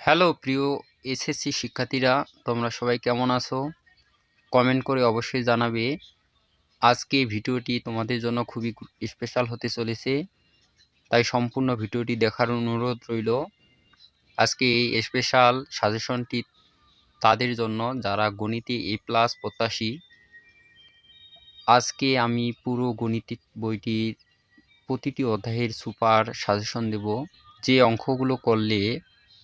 Hello, প্রিয় SSC শিক্ষার্থীরা, তোমরা সবাই কেমন আছো? কমেন্ট করে অবশ্যই জানাবে। আজকে ভিডিওটি তোমাদের জন্য খুবই স্পেশাল হতে চলেছে, তাই সম্পূর্ণ ভিডিওটি দেখার অনুরোধ রইল। আজকে এই স্পেশাল সাজেশনটি তাদের জন্য, যারা গণিতে এ প্লাস প্রত্যাশী। আজকে আমি পুরো গণিত বইটির প্রতিটি অধ্যায়ের সুপার সাজেশন দেব। যে অঙ্কগুলো করলে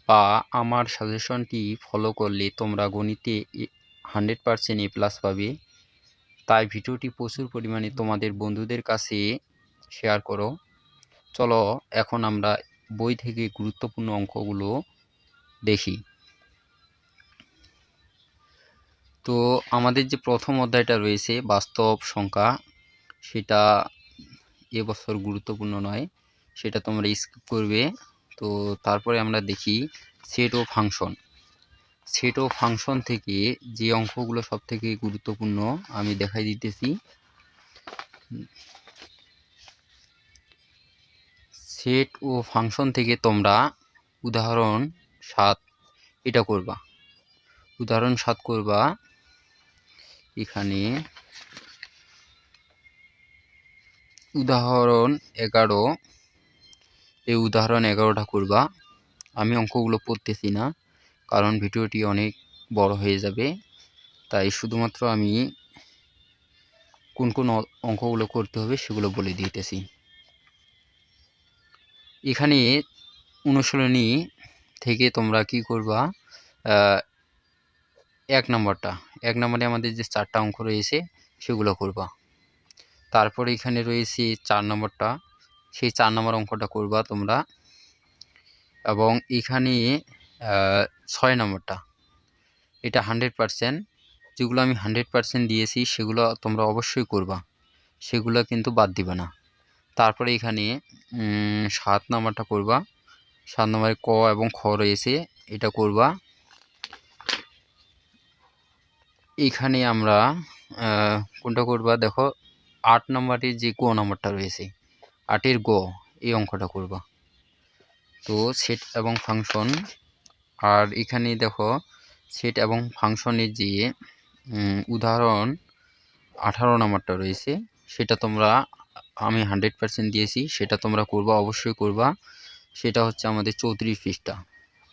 বা আমার সাজেশনটি ফলো করলে তোমরা গণিতে হান্ড্রেড পারসেন্ট এ প্লাস পাবে। তাই ভিডিওটি প্রচুর পরিমাণে তোমাদের বন্ধুদের কাছে শেয়ার করো। চলো এখন আমরা বই থেকে গুরুত্বপূর্ণ অঙ্কগুলো দেখি। তো আমাদের যে প্রথম অধ্যায়টা রয়েছে বাস্তব সংখ্যা, সেটা এবছর গুরুত্বপূর্ণ নয়, সেটা তোমরা স্কিপ করবে। তো তারপরে আমরা দেখি সেট ও ফাংশন সেট ও ফাংশন থেকে যে অঙ্কগুলো সব থেকে গুরুত্বপূর্ণ আমি দেখাই দিতেছি। সেট ও ফাংশন থেকে তোমরা উদাহরণ সাত এটা করবা। উদাহরণ সাত করবা। এখানে উদাহরণ এগারো এই উদাহরণ এগারোটা করবা। আমি অঙ্কগুলো পড়তেছি না, কারণ ভিডিওটি অনেক বড় হয়ে যাবে। তাই শুধুমাত্র আমি কোন কোন অঙ্কগুলো করতে হবে সেগুলো বলে দিতেছি। এখানে অনুশীলনী থেকে তোমরা কি করবা এক নম্বরটা, এক নম্বরে আমাদের যে চারটা অঙ্ক রয়েছে সেগুলো করবা। তারপরে এখানে রয়েছে চার নম্বরটা সেই চার নম্বর অঙ্কটা করবা তোমরা। এবং এখানে ছয় নম্বরটা। এটা হান্ড্রেড পারসেন্ট। যেগুলো আমি হান্ড্রেড পারসেন্ট দিয়েছি, সেগুলো তোমরা অবশ্যই করবা। সেগুলো কিন্তু বাদ দিবে না। তারপরে এখানে সাত নম্বরটা করবা। সাত নম্বরে ক এবং খ রয়েছে, এটা করবা। এখানে আমরা কোনটা করবা? দেখো, আট নম্বরে যে ক নম্বরটা রয়েছে আটের গ, এই অঙ্কটা করবা। তো সেট এবং ফাংশন আর এখানে দেখো সেট এবং ফাংশনের যে উদাহরণ, আঠারো নাম্বারটা রয়েছে, সেটা তোমরা, আমি হান্ড্রেড পারসেন্ট দিয়েছি, সেটা তোমরা করবা, অবশ্যই করবা। সেটা হচ্ছে আমাদের চৌত্রিশ পৃষ্ঠা।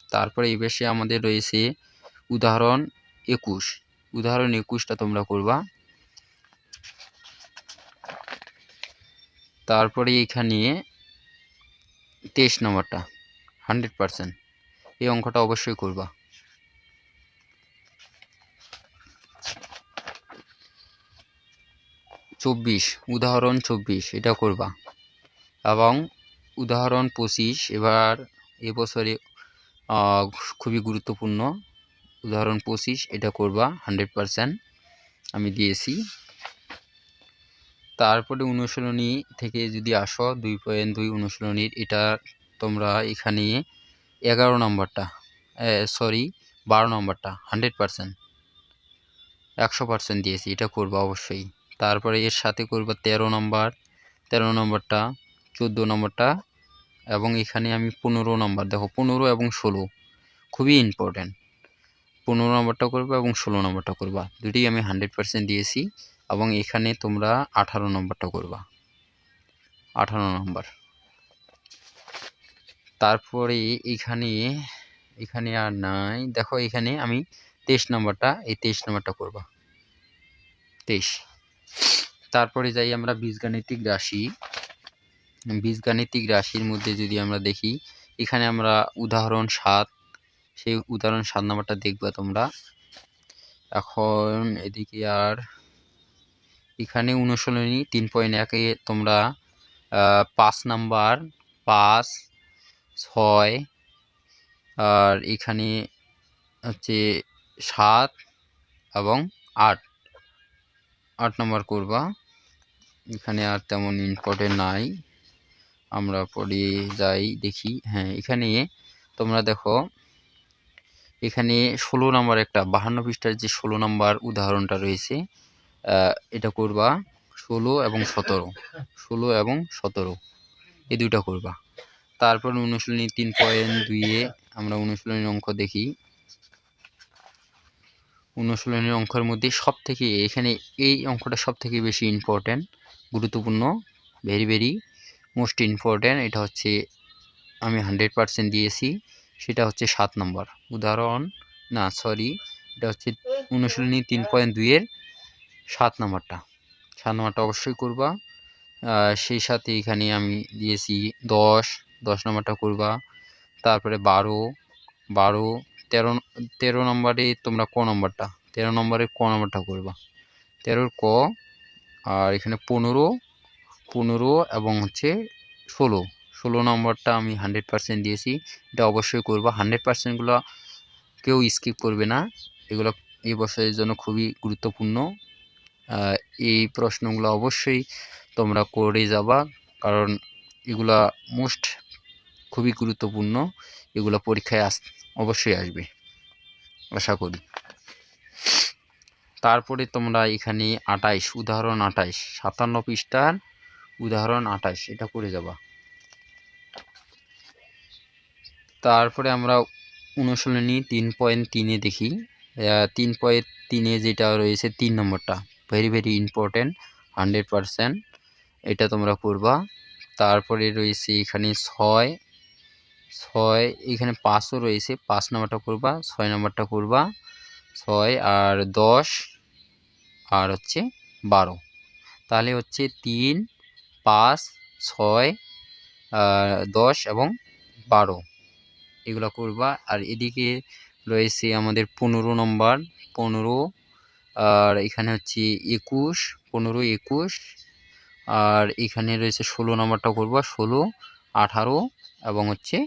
তারপরে এই বেশে আমাদের রয়েছে উদাহরণ একুশ। উদাহরণ একুশটা তোমরা করবা। তারপরে এখানে তেইশ নম্বরটা, হান্ড্রেড পারসেন্ট। এই অঙ্কটা অবশ্যই করবা। চব্বিশ, উদাহরণ চব্বিশ, এটা করবা। এবং উদাহরণ পঁচিশ, এবার এবছরে খুবই গুরুত্বপূর্ণ। উদাহরণ পঁচিশ, এটা করবা, হান্ড্রেড পারসেন্ট। আমি দিয়েছি। তারপরে অনুশীলনী থেকে যদি আসো, দুই পয়েন্ট দুই অনুশীলনীর, এটা তোমরা এখানে এগারো নম্বরটা সরি বারো নম্বরটা হান্ড্রেড পারসেন্ট একশো পারসেন্ট দিয়েছি, এটা করব অবশ্যই। তারপরে এর সাথে করব তেরো নম্বর, তেরো নম্বরটা, চোদ্দ নম্বরটা, এবং এখানে আমি পনেরো নম্বর, দেখো পনেরো এবং ষোলো, খুবই ইম্পর্ট্যান্ট পনেরো নম্বরটা করবা এবং ষোলো নম্বরটা করবা দুটি আমি হান্ড্রেড পারসেন্ট দিয়েছি। এবং এখানে তোমরা আঠারো নম্বরটা করবা। আঠারো নম্বর। তারপরে এখানে এখানে আর নাই। দেখো এখানে আমি তেইশ নম্বরটা, এই তেইশ নম্বরটা করবা। তেইশ। তারপরে যাই আমরা বীজগাণিতিক রাশি। বীজগাণিতিক রাশির মধ্যে যদি আমরা দেখি, এখানে আমরা উদাহরণ সাত, সেই উদাহরণ সাত নম্বরটা দেখবা তোমরা। এখন এদিকে আর এখানে অনুশীলনী তিন পয়েন্ট একে তোমরা পাঁচ নাম্বার, পাঁচ, ছয়, আর এখানে হচ্ছে সাত এবং আট। আট নম্বর করবা। এখানে আর তেমন ইম্পর্টেন্ট নাই। আমরা পড়ে যাই, দেখি। হ্যাঁ এখানে তোমরা দেখো, এখানে ষোলো নম্বর একটা, বাহান্ন পৃষ্ঠার যে ষোলো নম্বর উদাহরণটা রয়েছে এটা করবা ষোলো এবং সতেরো। ষোলো এবং সতেরো। এই দুইটা করবা। তারপর অনুশীলনী তিন পয়েন্ট দুইয়ে আমরা অনুশীলনীর অঙ্ক দেখি। অনুশীলনীর অঙ্কের মধ্যে সব থেকে এখানে এই অঙ্কটা সব থেকে বেশি ইম্পর্ট্যান্ট গুরুত্বপূর্ণ ভেরি ভেরি মোস্ট ইম্পর্ট্যান্ট এটা হচ্ছে আমি হান্ড্রেড পার্সেন্ট দিয়েছি, সেটা হচ্ছে সাত নম্বর। উদাহরণ, না সরি এটা হচ্ছে অনুশীলনী তিন পয়েন্ট দুইয়ের সাত নম্বরটা। সাত নম্বরটা অবশ্যই করবা। সেই সাথে এখানে আমি দিয়েছি দশ দশ নম্বরটা করবা। তারপরে বারো বারো, তেরো তেরো নম্বরে তোমরা ক নম্বরটা? তেরো নম্বরে ক নম্বরটা করবা। তেরোর ক, আর এখানে পনেরো পনেরো এবং হচ্ছে ষোলো। ষোলো নম্বরটা আমি হান্ড্রেড পার্সেন্ট দিয়েছি। এটা অবশ্যই করবা। হান্ড্রেড পার্সেন্টগুলো কেউ স্কিপ করবে না। এগুলো এই বছরের জন্য খুবই গুরুত্বপূর্ণ। এই প্রশ্নগুলো অবশ্যই তোমরা করে যাবা, কারণ এগুলা মোস্ট খুবই গুরুত্বপূর্ণ, এগুলো পরীক্ষায় আস, অবশ্যই আসবে, আশা করি। তারপরে তোমরা এখানে আটাইশ উদাহরণ আটাইশ সাতান্ন পৃষ্ঠার উদাহরণ আটাইশ এটা করে যাবা। তারপরে আমরা অনুশীলনী তিন পয়েন্ট তিনে দেখি তিন পয়েন্ট তিনে যেটা রয়েছে তিন নম্বরটা। Very very important hundred percent এটা তোমরা করবা। তারপরে রয়েছে এখানে ছয় ছয়, এখানে পাঁচও রয়েছে, পাঁচ নাম্বারটা করবা, ছয় নাম্বারটা করবা, ছয় আর দশ, আর হচ্ছে বারো। তাহলে হচ্ছে তিন, পাঁচ, ছয় দশ এবং বারো। এগুলো করবা। আর এদিকে রয়েছে আমাদের পনেরো নম্বর, পনেরো আর এখানে হচ্ছে একুশ পনেরো একুশ। আর এখানে রয়েছে ষোলো নম্বরটা করবা ষোলো আঠারো এবং হচ্ছে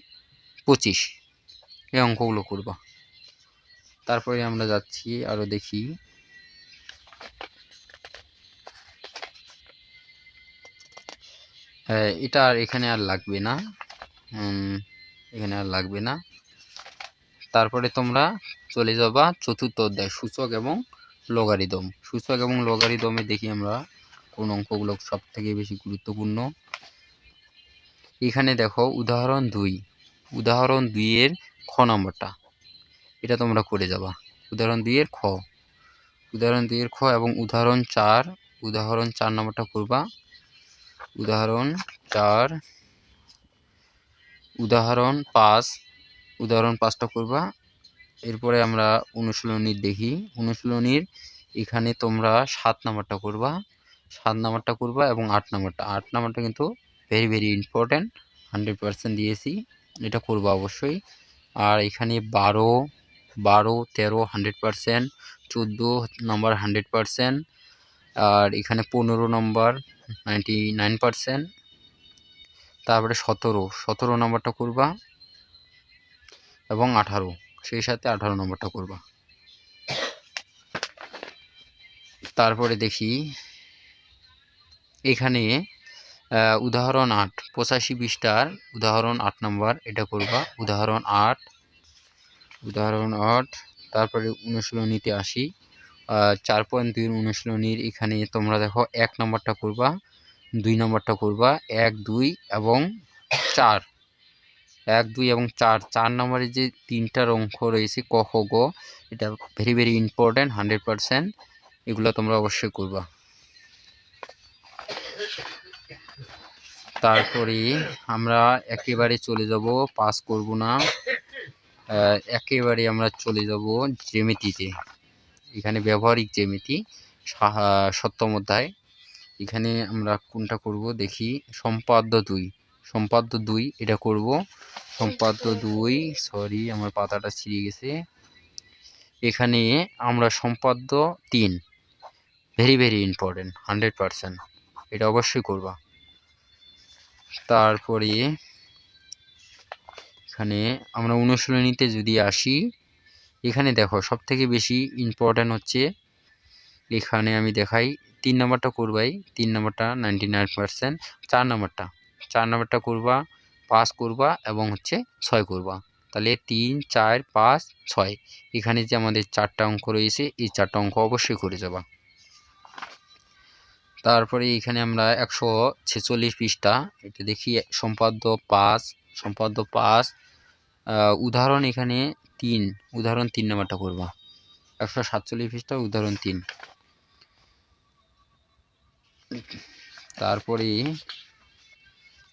পঁচিশ। এই অঙ্কগুলো করবা। তারপরে আমরা যাচ্ছি আরও দেখি। হ্যাঁ, এটা আর এখানে আর লাগবে না। এখানে আর লাগবে না। তারপরে তোমরা চলে যাবা চতুর্থ অধ্যায় সূচক এবং লগারিদম সূচক এবং লগারিদমে দেখি আমরা কোন অঙ্কগুলো সব থেকে বেশি গুরুত্বপূর্ণ। এখানে দেখো উদাহরণ দুই। উদাহরণ দুইয়ের খ নম্বরটা। এটা তোমরা করে যাবা। উদাহরণ দুইয়ের খ। উদাহরণ দুইয়ের খ এবং উদাহরণ চার। উদাহরণ চার নম্বরটা করবা। উদাহরণ চার। উদাহরণ পাঁচ। উদাহরণ পাঁচটা করবা। এরপরে আমরা অনুশীলনীর দেখি। অনুশীলনীর এখানে তোমরা সাত নাম্বারটা করবা, সাত নাম্বারটা করবা এবং আট নাম্বারটা। আট নাম্বারটা কিন্তু very very important hundred percent দিয়েছি, এটা করবা অবশ্যই। আর এখানে বারো বারো, তেরো হান্ড্রেড পার্সেন্ট চোদ্দ নাম্বার হান্ড্রেড পার্সেন্ট আর এখানে পনেরো নম্বর নাইনটি নাইন পার্সেন্ট তারপরে সতেরো সতেরো নম্বরটা করবা এবং আঠারো। সেই সাথে আঠারো নম্বরটা করবা। তারপরে দেখি, এখানে উদাহরণ আট, পঁচাশি পৃষ্ঠার উদাহরণ আট নম্বর এটা করবা। উদাহরণ আট উদাহরণ আট, তারপরে অনুশীলনীতে আসি। চার পয়েন্ট দুই অনুশীলনীর এখানে তোমরা দেখো এক নম্বরটা করবা, দুই নম্বরটা করবা, এক, দুই এবং চার। এক, দুই এবং চার। চার নম্বরে যে তিনটার অঙ্ক রয়েছে ক, খ, গ, এটা very very important hundred percent এগুলো তোমরা অবশ্যই করবা। তারপরে আমরা একেবারে চলে যাব পাস করব না। একেবারে আমরা চলে যাব জ্যামিতিতে। এখানে ব্যবহারিক জ্যামিতি সাহা- সপ্তম অধ্যায়। এখানে আমরা কোনটা করব দেখি। সম্পাদ্য দুই। সম্পাদ্য দুই এটা করব। সম্পাদ্য দুই সরি আমার পাতাটা ছিঁড়ে গেছে। এখানে আমরা সম্পাদ্য তিন। Very very important hundred percent এটা অবশ্যই করবা। তারপরে এখানে আমরা অনুশীলনীতে যদি আসি এখানে দেখো সব থেকে বেশি ইম্পর্ট্যান্ট হচ্ছে এখানে আমি দেখাই তিন নাম্বারটা করবাই তিন নাম্বারটা নাইনটি নাইন পার্সেন্ট চার নাম্বারটা। চার নাম্বারটা করবা, পাঁচ করবা এবং হচ্ছে ছয় করবা। তাহলে তিন, চার, পাঁচ, ছয়। এখানে যে আমাদের চারটা অঙ্ক রয়েছে, এই চারটা অঙ্ক অবশ্যই করে যাবা। তারপরে এখানে আমরা একশো ছেচল্লিশ পৃষ্ঠা, এটা দেখি সম্পাদ্য পাঁচ সম্পাদ্য পাঁচ। উদাহরণ এখানে তিন, উদাহরণ তিন নাম্বারটা করবা। একশো সাতচল্লিশ পৃষ্ঠা, উদাহরণ তিন। তারপরে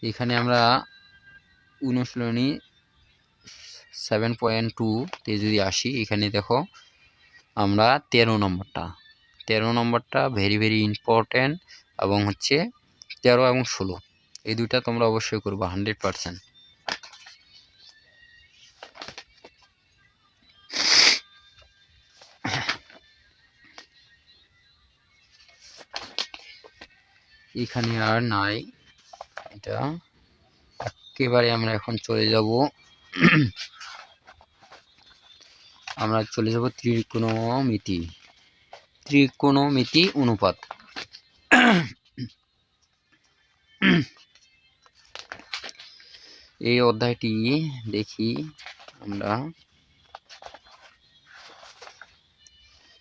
এখানে আমরা অনুশীলনী সেভেন পয়েন্ট টুতে যদি আসি, এখানে দেখো আমরা তেরো নম্বরটা। তেরো নম্বরটা ভেরি ভেরি ইম্পর্ট্যান্ট এবং হচ্ছে তেরো এবং ষোলো। এই দুইটা তোমরা অবশ্যই করব হান্ড্রেড পারসেন্ট এখানে আর নাই। এটা। একেবারে আমরা এখন চলে যাব। আমরা চলে যাব ত্রিকোণমিতি। ত্রিকোণমিতি অনুপাত। এই অধ্যায়টি দেখি আমরা।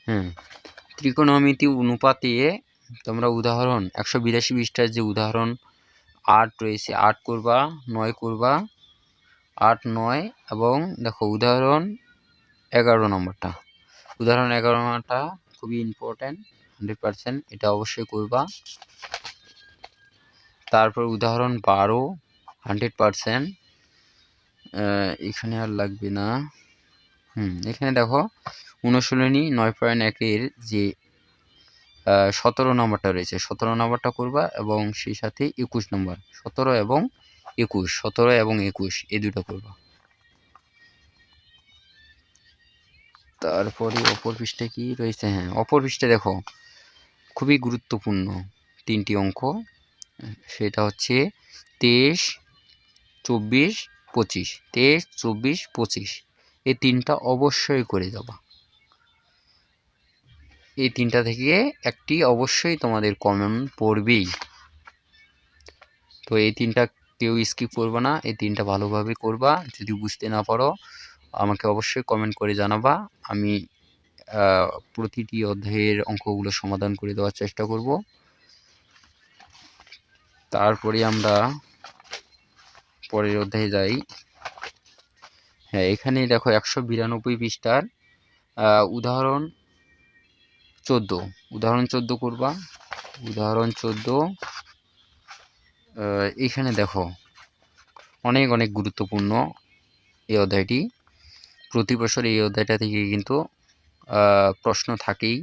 হ্যাঁ ত্রিকোণমিতি অনুপাতে তোমরা উদাহরণ, একশো বিরাশি পৃষ্ঠার যে উদাহরণ আট রয়েছে, আট করবা, নয় করবা, আট, নয় এবং দেখো উদাহরণ এগারো নম্বরটা। উদাহরণ এগারো নম্বরটা খুবই ইম্পর্ট্যান্ট হান্ড্রেড পারসেন্ট এটা অবশ্যই করবা। তারপর উদাহরণ বারো হান্ড্রেড পারসেন্ট এখানে আর লাগবে না। হুম, এখানে দেখো অনুশীলনী নয় পয়েন্ট একের যে সতেরো নম্বরটা রয়েছে। সতেরো নম্বরটা করবা এবং সেই সাথে একুশ নম্বর সতেরো এবং একুশ, সতেরো এবং একুশ, এই দুটো করবা। তারপরে অপর পৃষ্ঠে কি রয়েছে? হ্যাঁ অপর পৃষ্ঠে দেখো, খুবই গুরুত্বপূর্ণ তিনটি অঙ্ক। সেটা হচ্ছে তেইশ, চব্বিশ, পঁচিশ। তেইশ, চব্বিশ, পঁচিশ, এই তিনটা অবশ্যই করে যাবা এই তিনটা থেকে একটি অবশ্যই তোমাদের কমন পড়বেই। তো এই তিনটা কেউ স্কিপ করবে না, এই তিনটা ভালোভাবে করবা, যদি বুঝতে না পারো, আমাকে অবশ্যই কমেন্ট করে জানাবা। আমি প্রতিটি অধ্যায়ের অঙ্কগুলো সমাধান করে দেওয়ার চেষ্টা করব। তারপরে আমরা পরের অধ্যায়ে যাই। হ্যাঁ এখানে দেখো একশো বিরানব্বই পৃষ্ঠার উদাহরণ চোদ্দ। উদাহরণ চোদ্দ করবা। উদাহরণ চোদ্দ এখানে দেখো। অনেক অনেক গুরুত্বপূর্ণ এই অধ্যায়টি। প্রতি বছর এই অধ্যায়টা থেকে কিন্তু প্রশ্ন থাকেই।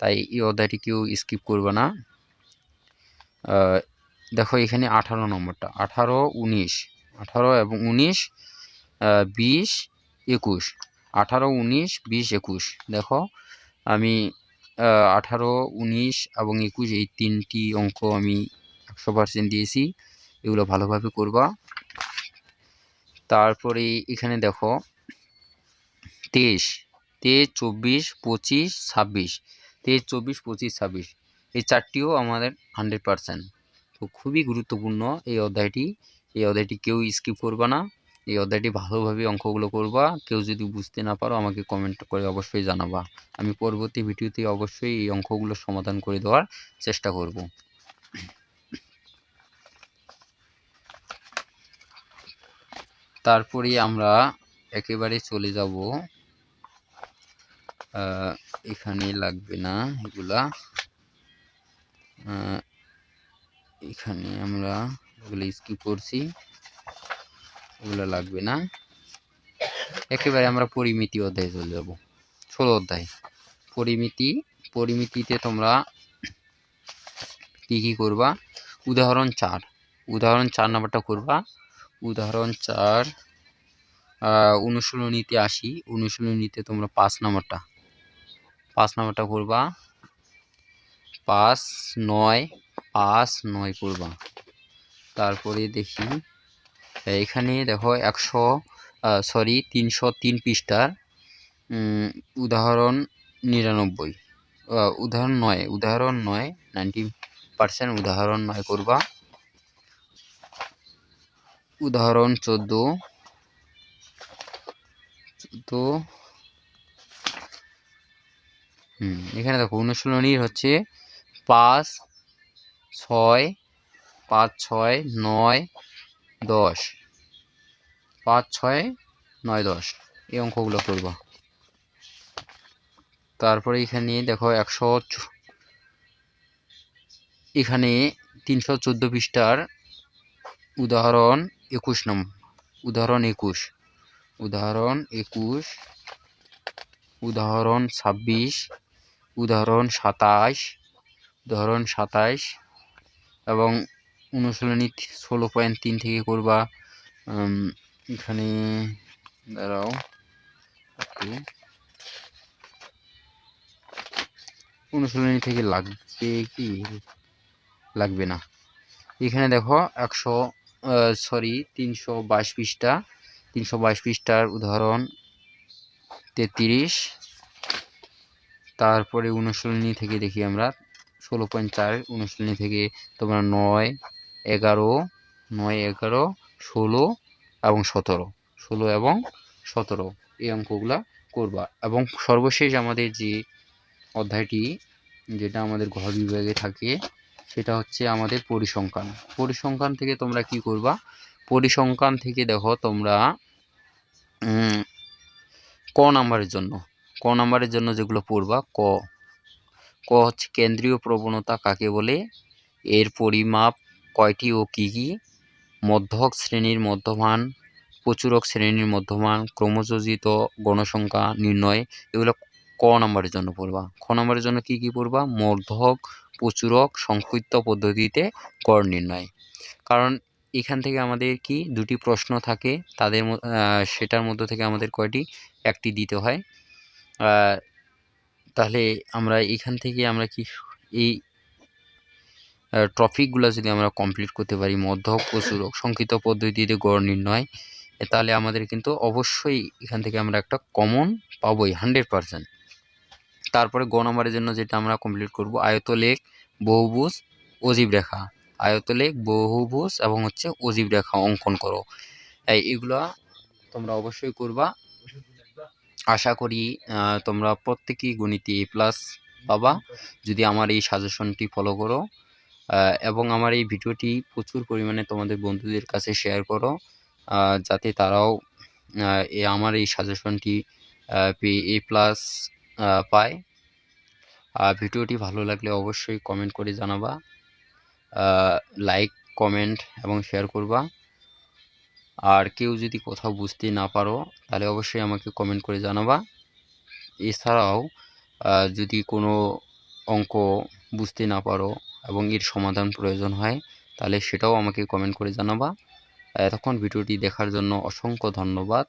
তাই এই অধ্যায়টি কেউ স্কিপ করবে না। দেখো এখানে আঠারো নম্বরটা। আঠারো, উনিশ। আঠারো এবং উনিশ বিশ, একুশ। আঠারো, উনিশ, বিশ, একুশ। দেখো, আমি আঠারো, উনিশ এবং একুশ এই তিনটি অঙ্ক আমি একশো পার্সেন্ট দিয়েছি। এগুলো ভালোভাবে করবা। তারপরে এখানে দেখো, তেইশ তেইশ, চব্বিশ, পঁচিশ, ছাব্বিশ, তেইশ, চব্বিশ, পঁচিশ, ছাব্বিশ এই চারটিও আমাদের হান্ড্রেড পারসেন্ট তো খুবই গুরুত্বপূর্ণ এই অধ্যায়টি। এই অধ্যায়টি কেউ স্কিপ করবা না। এই অধ্যায়টি ভালোভাবে অঙ্কগুলো করবা। কেউ যদি বুঝতে না পারো, আমাকে কমেন্ট করে অবশ্যই জানাবা। আমি পরবর্তী ভিডিওতে অবশ্যই এই অঙ্কগুলো সমাধান করে দেওয়ার চেষ্টা করব। তারপরে আমরা একেবারে চলে যাব। এখানে লাগবে না এগুলা। এখানে আমরা এগুলো স্কিপ করছি। এগুলো লাগবে না। একেবারে আমরা পরিমিতি অধ্যায়ে চলে যাব। ষোলো অধ্যায়। পরিমিতি, পরিমিতিতে তোমরা কী কী করবা? উদাহরণ চার। উদাহরণ চার নাম্বারটা করবা। উদাহরণ চার অনুশীলনীতে আসি। অনুশীলনীতে তোমরা পাঁচ নাম্বারটা। পাঁচ নাম্বারটা করবা। পাঁচ, নয় পাঁচ, নয় করবা। তারপরে দেখি এখানে দেখো একশো সরি তিনশো তিন পৃষ্ঠার উদাহরণ নিরানব্বই। উদাহরণ নয় উদাহরণ নয় নাইনটি পার্সেন্ট উদাহরণ নয় করবা। উদাহরণ চোদ্দ তো হুম, এখানে দেখো অনুশীলনীর হচ্ছে পাঁচ, ছয় পাঁচ, ছয়, নয় দশ। পাঁচ, ছয়, নয়, দশ। এই অঙ্কগুলো করবা। তারপরে এখানে দেখো একশো এখানে তিনশো চোদ্দ পৃষ্ঠার উদাহরণ একুশ নম উদাহরণ একুশ। উদাহরণ একুশ। উদাহরণ ছাব্বিশ। উদাহরণ সাতাশ। উদাহরণ সাতাশ। এবং অনুশীলনী ষোলো পয়েন্ট তিন থেকে করবা। এখানে দাঁড়াও। অনুশীলনী থেকে লাগবে কি? লাগবে না। এখানে দেখো একশো সরি তিনশো বাইশ পৃষ্ঠা। তিনশো বাইশ পৃষ্ঠার উদাহরণ তেত্রিশ। তারপরে অনুশীলনী থেকে দেখি আমরা, ষোলো পয়েন্ট চার অনুশীলনী থেকে তোমরা নয়। এগারো, নয় এগারো, ষোলো এবং সতেরো। ষোলো এবং সতেরো এই অঙ্কগুলা করবা। এবং সর্বশেষ আমাদের যে অধ্যায়টি, যেটা আমাদের ঘর বিভাগে থাকে, সেটা হচ্ছে আমাদের পরিসংখ্যান। পরিসংখ্যান থেকে তোমরা কি করবা? পরিসংখ্যান থেকে দেখো তোমরা ক নাম্বারের জন্য। ক নাম্বারের জন্য যেগুলো পড়বা, ক। ক হচ্ছে কেন্দ্রীয় প্রবণতা কাকে বলে? এর পরিমাপ কয়টি ও কী কী? মধ্যক শ্রেণির মধ্যমান, প্রচুরক শ্রেণির মধ্যমান, ক্রমযোজিত গণসংখ্যা নির্ণয়, এগুলো ক নম্বরের জন্য পড়বা। খ নম্বরের জন্য কি কি পড়বা? মধ্যক, প্রচুরক, সংক্ষিপ্ত পদ্ধতিতে গড় নির্ণয়। কারণ এখান থেকে আমাদের কি দুটি প্রশ্ন থাকে, তাদের সেটার মধ্য থেকে আমাদের কয়টি? একটি দিতে হয়। তাহলে আমরা এখান থেকে আমরা কি এই টপিকগুলো যদি আমরা কমপ্লিট করতে পারি, মধ্যক প্রচুরক সংক্ষিপ্ত পদ্ধতিতে গড় নির্ণয় তাহলে আমাদের কিন্তু অবশ্যই এখান থেকে আমরা একটা কমন পাবোই হান্ড্রেড পারসেন্ট তারপরে গ নম্বরের জন্য যেটা আমরা কমপ্লিট করব, আয়তলেখ, বহুভুজ অজীব রেখা আয়তলেখ, বহুভুজ এবং হচ্ছে অজীব রেখা অঙ্কন করো। এই এগুলা তোমরা অবশ্যই করবা। আশা করি তোমরা প্রত্যেকেই গণিতে এ প্লাস পাবা। যদি আমার এই সাজেশনটি ফলো করো এবং আমার এই ভিডিওটি প্রচুর পরিমাণে তোমাদের বন্ধুদের কাছে শেয়ার করো যাতে তারাও আমার এই সাজেশনটি এ প্লাস পায়। আর ভিডিওটি ভালো লাগলে অবশ্যই কমেন্ট করে জানাবা লাইক কমেন্ট এবং শেয়ার করবা। আর কেউ যদি কোথাও বুঝতে না পারো, তাহলে অবশ্যই আমাকে কমেন্ট করে জানাবা। এছাড়াও যদি কোনো অঙ্ক বুঝতে না পারো এবং এর সমাধান প্রয়োজন হয়, তাহলে সেটাও আমাকে কমেন্ট করে জানাবা। এতক্ষণ ভিডিওটি দেখার জন্য অসংখ্য ধন্যবাদ।